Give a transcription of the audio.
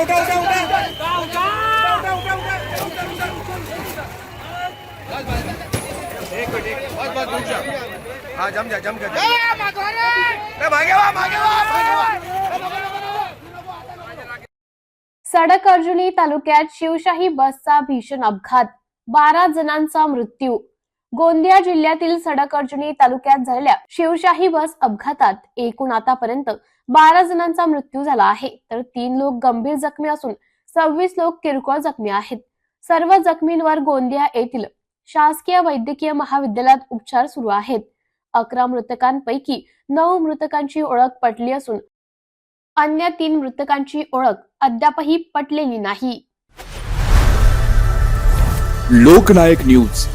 उठा हाँ जम जा जम जा सडक अर्जुनी तालुक्यात शिवशाही बसचा भीषण अपघात. बारा जणांचा मृत्यू. गोंदिया जिल्ह्यातील सडक अर्जुनी तालुक्यात झालेल्या शिवशाही बस अपघातात एकूण आतापर्यंत बारा जणांचा मृत्यू झाला आहे. तर तीन लोक गंभीर जखमी असून सव्वीस लोक किरकोळ जखमी आहेत. सर्व जखमींवर गोंदिया येथील शासकीय वैद्यकीय महाविद्यालयात उपचार सुरू आहेत. अकरा मृतकांपैकी नऊ मृतकांची ओळख पटली असून अन्य तीन मृतकांची ओळख अद्यापही पटलेली नाही. लोकनायक न्यूज.